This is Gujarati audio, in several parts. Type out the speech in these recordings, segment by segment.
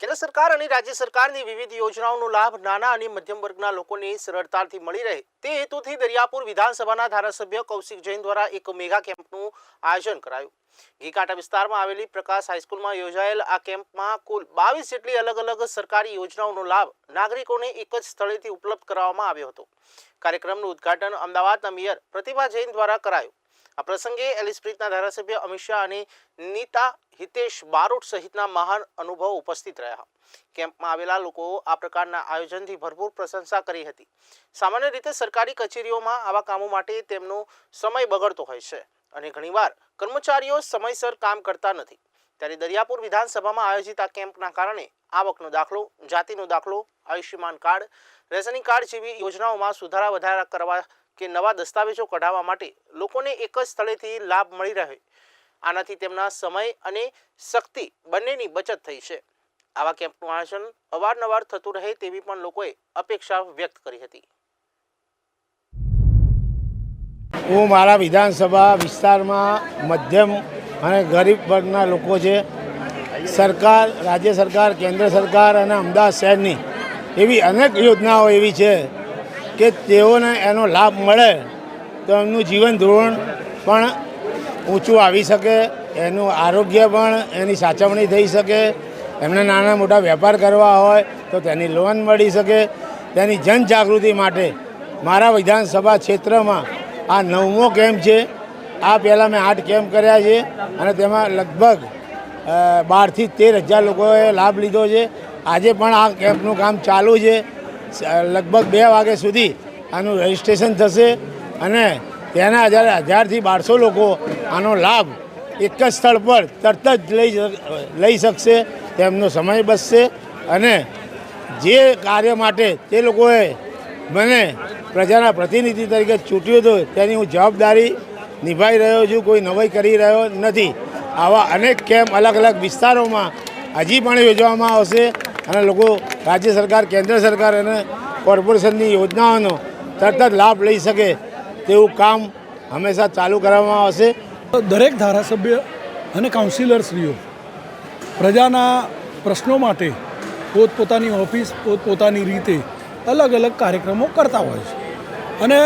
કેન્દ્ર સરકાર અને રાજ્ય સરકારની વિવિધ યોજનાઓનો લાભ નાના અને મધ્યમ વર્ગના લોકોને સરળતાથી મળી રહે. તે હેતુથી દરિયાપુર વિધાનસભાના ધારાસભ્ય કૌશિક જૈન દ્વારા એક મેગા કેમ્પનું આયોજન કરાયું. ઘીકાંટા વિસ્તારમાં આવેલી પ્રકાશ હાઈસ્કૂલમાં યોજાયેલ આ કેમ્પમાં કુલ બાવીસ જેટલી અલગ અલગ સરકારી યોજનાઓનો લાભ નાગરિકોને એક જ સ્થળેથી ઉપલબ્ધ કરાવવામાં આવ્યો હતો. કાર્યક્રમનું ઉદ્ઘાટન અમદાવાદના મેયર પ્રતિભા જૈન દ્વારા કરાયું. આ પ્રસંગે એલિસ્પ્રીતના ધારાસભ્ય અમિત શાહ અને નીતા હિતેશ બારોટ સહિતના મહાન અનુભવ ઉપસ્થિત રહ્યા. કેમ્પમાં આવેલા લોકો આ પ્રકારના આયોજનથી ભરપૂર પ્રશંસા કરી હતી. સામાન્ય રીતે સરકારી કચેરીઓમાં આવા કામો માટે તેમનો સમય બગડતો હોય છે અને ઘણીવાર કર્મચારીઓ સમયસર કામ કરતા નથી. ત્યારે દરિયાપુર વિધાનસભામાં આયોજિત આ કેમ્પના કારણે આવકનો દાખલો, જાતિનો દાખલો, આયુષ્યમાન કાર્ડ, રેશનિંગ કાર્ડ જેવી યોજનાઓમાં સુધારા વધારા કરવા કે નવા દસ્તાવેજો કઢાવવા માટે લોકોને એક જ સ્થળેથી લાભ મળી રહે. આનાથી તેમના સમય અને શક્તિ બંનેની બચત થઈ છે. આવા કેમ્પનું આયોજન અવારનવાર થતું રહે તેવી પણ લોકોએ અપેક્ષા વ્યક્ત કરી હતી. હું મારા વિધાનસભા વિસ્તારમાં મધ્યમ અને ગરીબ વર્ગના લોકો છે. સરકાર, રાજ્ય સરકાર, કેન્દ્ર સરકાર અને અમદાવાદ શહેરની એવી અનેક યોજનાઓ એવી છે કે તેઓને એનો લાભ મળે તો એમનું જીવન ધોરણ પણ ઊંચું આવી શકે, એનું આરોગ્ય પણ એની સાચવણી થઈ શકે, એમને નાના મોટા વેપાર કરવા હોય તો તેની લોન મળી શકે. તેની જનજાગૃતિ માટે મારા વિધાનસભા ક્ષેત્રમાં આ નવમો કેમ્પ છે. આ પહેલાં મેં આઠ કેમ્પ કર્યા છે અને તેમાં લગભગ બારથી તેર હજાર લોકોએ લાભ લીધો છે. આજે પણ આ કેમ્પનું કામ ચાલુ છે. લગભગ બે વાગ્યા સુધી આનું રજિસ્ટ્રેશન થશે અને તેના હજાર હજારથી બારસો લોકો આનો લાભ એક જ સ્થળ પર તરત જ લઈ લઈ શકશે, તેમનો સમય બચશે અને જે કાર્ય માટે તે લોકોએ મને પ્રજાના પ્રતિનિધિ તરીકે ચૂંટ્યો હતો, તેની હું જવાબદારી નિભાવી રહ્યો છું, કોઈ નવાઈ કરી રહ્યો નથી. આવા અનેક કેમ્પ અલગ અલગ વિસ્તારોમાં હજી પણ યોજવામાં આવશે. અને લોકો રાજ્ય સરકાર, કેન્દ્ર સરકાર અને કોર્પોરેશનની યોજનાઓનો તરત જ લાભ લઈ શકે તેવું કામ હંમેશા ચાલુ કરવામાં આવશે. દરેક ધારાસભ્ય અને કાઉન્સિલરશ્રીઓ પ્રજાના પ્રશ્નો માટે પોતપોતાની ઓફિસ, પોતપોતાની રીતે અલગ અલગ કાર્યક્રમો કરતા હોય છે. અને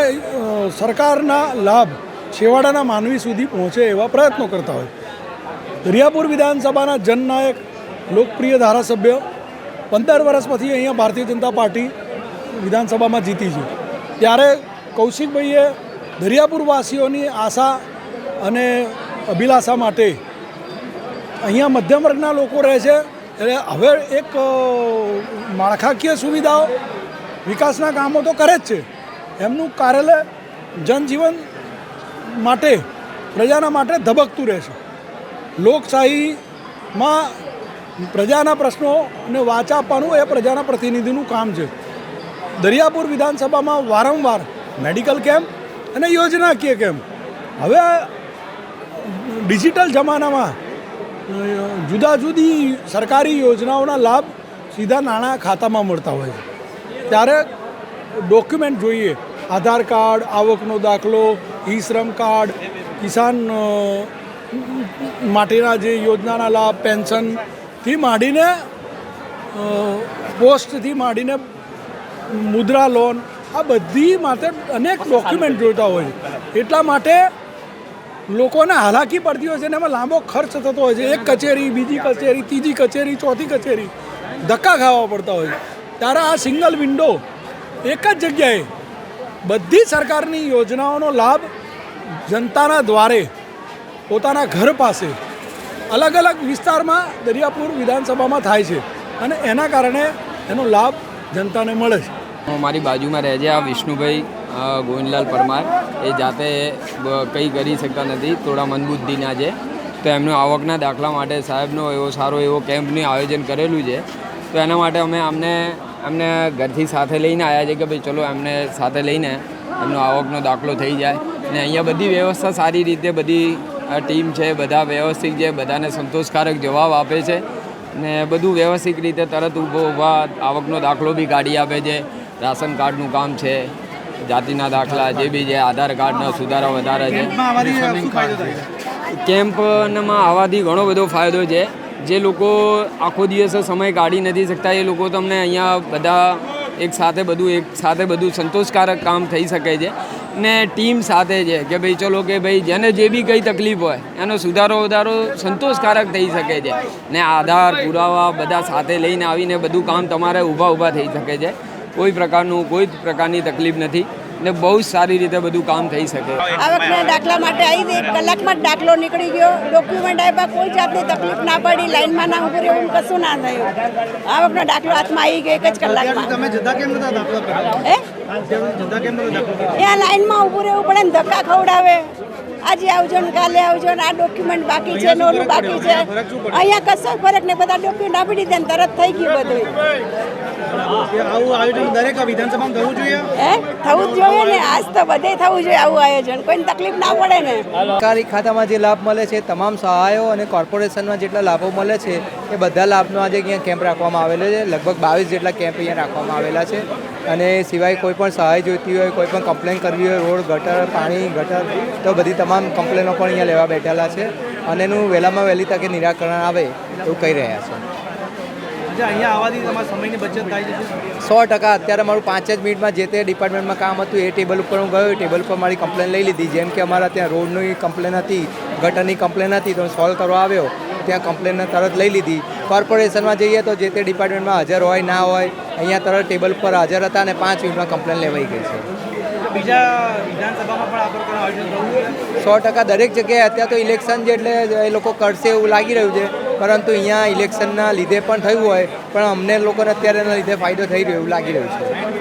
સરકારના લાભ છેવાડાના માનવી સુધી પહોંચે એવા પ્રયત્નો કરતા હોય. દરિયાપુર વિધાનસભાના જનનાયક, લોકપ્રિય ધારાસભ્ય પંદર વર્ષ પછી અહીંયા ભારતીય જનતા પાર્ટી વિધાનસભામાં જીતી છે. ત્યારે કૌશિકભાઈએ દરિયાપુરવાસીઓની આશા અને અભિલાષા માટે અહીંયા મધ્યમ વર્ગના લોકો રહે છે. એટલે હવે એક માળખાકીય સુવિધાઓ વિકાસના કામો તો કરે જ છે. એમનું કાર્યાલય જનજીવન માટે, પ્રજાના માટે ધબકતું રહેશે લોકશાહીમાં પ્રજાના પ્રશ્નોને વાચા આપવાનું એ પ્રજાના પ્રતિનિધિનું કામ છે. દરિયાપુર વિધાનસભામાં વારંવાર મેડિકલ કેમ્પ અને યોજનાકીય કેમ્પ. હવે ડિજિટલ જમાનામાં જુદા જુદી સરકારી યોજનાઓના લાભ સીધા નાણાં ખાતામાં મળતા હોય છે. ત્યારે ડોક્યુમેન્ટ જોઈએ. આધાર કાર્ડ, આવકનો દાખલો ઈ શ્રમ કાર્ડ, કિસાન માટેના જે યોજનાના લાભ પેન્શનથી માંડીને પોસ્ટથી માંડીને મુદ્રા લોન આ બધી માટે અનેક ડોક્યુમેન્ટ જોઈતા હોય. એટલા માટે લોકોને હાલાકી પડતી હોય છે અને એમાં લાંબો ખર્ચ થતો હોય છે. એક કચેરી બીજી કચેરી ત્રીજી કચેરી ચોથી કચેરી ધક્કા ખાવા પડતા હોય ત્યારે આ સિંગલ વિન્ડો એક જ જગ્યાએ બધી સરકારની યોજનાઓનો લાભ જનતાના દ્વારે પોતાના ઘર પાસે અલગ અલગ વિસ્તારમાં દરિયાપુર વિધાનસભામાં થાય છે અને એના કારણે એનો લાભ જનતાને મળે છે. મારી બાજુમાં રહે છે આ વિષ્ણુભાઈ ગોવિંદલાલ પરમાર. એ જાતે કંઈ કરી શકતા નથી, થોડા મંદબુદ્ધિના છે. તો એમનો આવકના દાખલા માટે સાહેબનો એવો સારો એવો કેમ્પનું આયોજન કરેલું છે. તો એના માટે અમે અમને એમને ઘરથી સાથે લઈને આવ્યા છે કે ભાઈ ચલો એમને સાથે લઈને એમનો આવકનો દાખલો થઈ જાય. અને અહીંયા બધી વ્યવસ્થા સારી રીતે બધી ટીમ છે બધા વ્યવસ્થિત છે બધાને સંતોષકારક જવાબ આપે છે. ને બધું વ્યવસ્થિત રીતે તરત ઊભો ઊભા આવકનો દાખલો બી કાઢી આપે છે. રાશન કાર્ડનું કામ છે જાતિના દાખલા જે બી છે આધાર કાર્ડના સુધારા વધારા છે. કેમ્પમાં આવવાથી ઘણો બધો ફાયદો છે. જે લોકો આખો દિવસ સમય કાઢી નથી શકતા એ લોકો તમને અહીંયા બધા એક સાથે બધું એક સાથે બધું સંતોષકારક કામ થઈ શકે છે. ને ટીમ સાથે છે કે ભાઈ ચલો કે ભાઈ જેને જે બી કંઈ તકલીફ હોય, એનો સુધારો વધારો સંતોષકારક થઈ શકે છે. ને આધાર, પુરાવા બધા સાથે લઈને આવીને બધું કામ તમારે ઊભા ઊભા થઈ શકે છે. કોઈ પ્રકારનું કોઈ પ્રકારની તકલીફ નથી. ને બહુ સારી રીતે બધું કામ થઈ શકે. આવકના દાખલા માટે આવી એક કલાકમાં જ દાખલો નીકળી ગયો. ડોક્યુમેન્ટ આપ્યા કોઈ જાતની તકલીફ ના પડી લાઈનમાં ના ઉભું રહેવું કશું ના થયું. આવકનો દાખલો હાથમાં આવી ગયો એક જ કલાકમાં. તમે જતા કેમ નતા દાખલો? હે? જતા કેમ નતા દાખલો કરાવવા? ત્યાં લાઈનમાં ઊભું રહેવું પડે ને ધક્કા ખવડાવે. આજે આવજો ને કાલે આવજો ને આ ડોક્યુમેન્ટ બાકી છે ને ઓલું બાકી છે. અહીંયા કશો ફરક ને બધા ડોક્યુમેન્ટ આપી દીધા ને તરત થઈ ગયું બધું. આવું આયોજન દરેક વિધાનસભામાં થવું જોઈએ? હે? થવું જ જોઈએ ને આજ તો બધે થવું જોઈએ આવું આયોજન. કોઈને તકલીફ ના પડે ને. સરકારી ખાતામાં જે લાભ મળે છે તમામ સહાયો અને કોર્પોરેશનમાં જેટલા લાભો મળે છે એ બધા લાભનો આજે અહીંયા કેમ્પ રાખવામાં આવેલો છે. લગભગ બાવીસ જેટલા કેમ્પ અહીંયા રાખવામાં આવેલા છે. અને સિવાય કોઈ પણ સહાય જોઈતી હોય કોઈ પણ કમ્પ્લેન કરવી હોય રોડ ગટર પાણી ગટર તો બધી તમામ કમ્પ્લેનો પણ અહીંયા લેવા બેઠેલા છે. અને એનું વહેલામાં વહેલી તકે નિરાકરણ આવે એવું કહી રહ્યા છે. અહીંયા આવવાથી તમારા સમયની બચત થાય છે સો ટકા. અત્યારે મારું પાંચ જ મિનિટમાં જે તે ડિપાર્ટમેન્ટમાં કામ હતું એ ટેબલ ઉપર હું ગયો. ટેબલ પર મારી કમ્પ્લેન લઈ લીધી. જેમ કે અમારા ત્યાં રોડની કમ્પ્લેન હતી ગટરની કમ્પ્લેન હતી તો સોલ્વ કરવા આવ્યો. ત્યાં કમ્પ્લેન તરત લઈ લીધી. કોર્પોરેશનમાં જઈએ તો જે તે ડિપાર્ટમેન્ટમાં હાજર હોય ના હોય અહીંયા તરત ટેબલ પર હાજર હતા અને પાંચ મિનિટમાં કમ્પ્લેન લેવાઈ ગઈ છે. બીજા સો ટકા દરેક જગ્યાએ અત્યારે તો ઇલેક્શન છે એટલે એ લોકો કરશે એવું લાગી રહ્યું છે. પરંતુ અહીંયા ઇલેક્શનના લીધે પણ થયું હોય, પણ અમને લોકોને અત્યારે એના લીધે ફાયદો થઈ રહ્યો એવું લાગી રહ્યું છે.